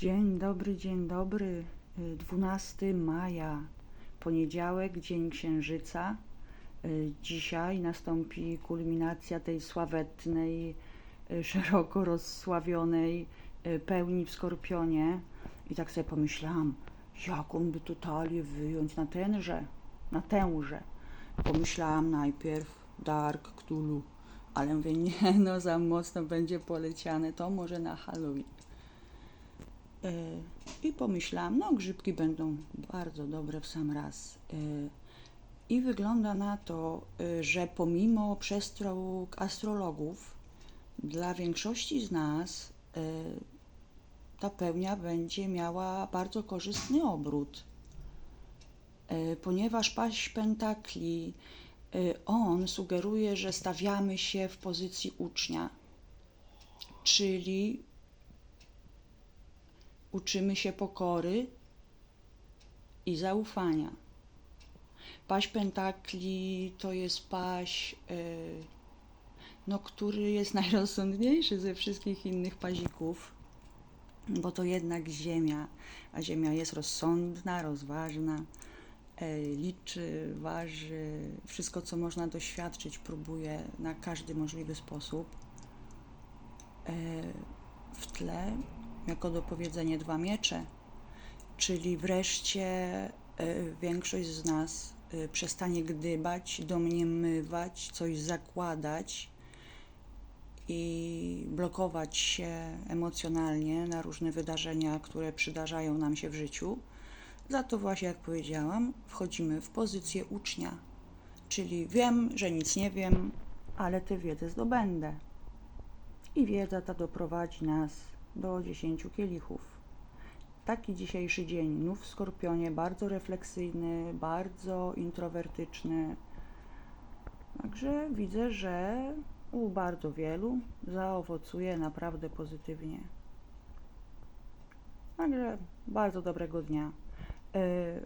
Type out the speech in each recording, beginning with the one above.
Dzień dobry, dzień dobry. Y, 12 maja, poniedziałek, dzień księżyca. Y, Dzisiaj nastąpi kulminacja tej sławetnej, y, szeroko rozsławionej y, pełni w Skorpionie. I tak sobie pomyślałam, jaką by tu talię wyjąć na tenże, na tęże. Pomyślałam najpierw Dark Cthulhu, ale mówię, nie no, za mocno będzie poleciane, to może na Halloween. E, I pomyślałam, no grzybki będą bardzo dobre w sam raz. E, I wygląda na to, e, że pomimo przestróg astrologów, dla większości z nas ta pełnia będzie miała bardzo korzystny obrót. Ponieważ paść pentakli, on sugeruje, że stawiamy się w pozycji ucznia, czyli uczymy się pokory i zaufania. Paść pentakli to jest paść, e, no, który jest najrozsądniejszy ze wszystkich innych pazików, bo to jednak ziemia, a ziemia jest rozsądna, rozważna, e, liczy, waży, wszystko co można doświadczyć, próbuje na każdy możliwy sposób. E, w tle jako dopowiedzenie dwa miecze, czyli wreszcie e, większość z nas e, przestanie gdybać, domniemywać, coś zakładać i blokować się emocjonalnie na różne wydarzenia, które przydarzają nam się w życiu. Za to właśnie, jak powiedziałam, wchodzimy w pozycję ucznia, czyli wiem, że nic nie wiem, ale tę wiedzę zdobędę. I wiedza ta doprowadzi nas do 10 kielichów. Taki dzisiejszy dzień, nów w Skorpionie, bardzo refleksyjny, bardzo introwertyczny. Także widzę, że u bardzo wielu zaowocuje naprawdę pozytywnie. Także bardzo dobrego dnia.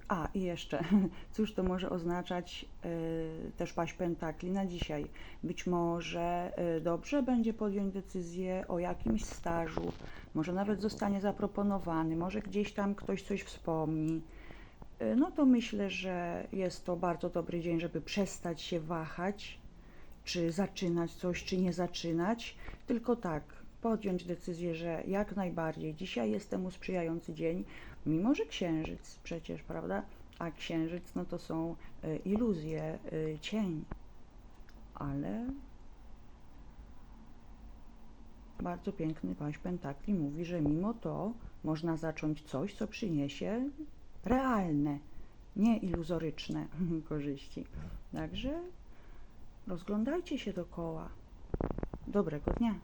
A, i jeszcze, cóż to może oznaczać yy, też paść pentakli na dzisiaj? Być może yy, dobrze będzie podjąć decyzję o jakimś stażu, może nawet zostanie zaproponowany, może gdzieś tam ktoś coś wspomni. Yy, No to myślę, że jest to bardzo dobry dzień, żeby przestać się wahać, czy zaczynać coś, czy nie zaczynać, tylko tak, podjąć decyzję, że jak najbardziej dzisiaj jest temu sprzyjający dzień, mimo że księżyc przecież, prawda? A księżyc no to są y, iluzje, y, cień, ale bardzo piękny paść pentakli mówi, że mimo to można zacząć coś, co przyniesie realne, nie iluzoryczne korzyści. Także rozglądajcie się dookoła. Dobrego dnia.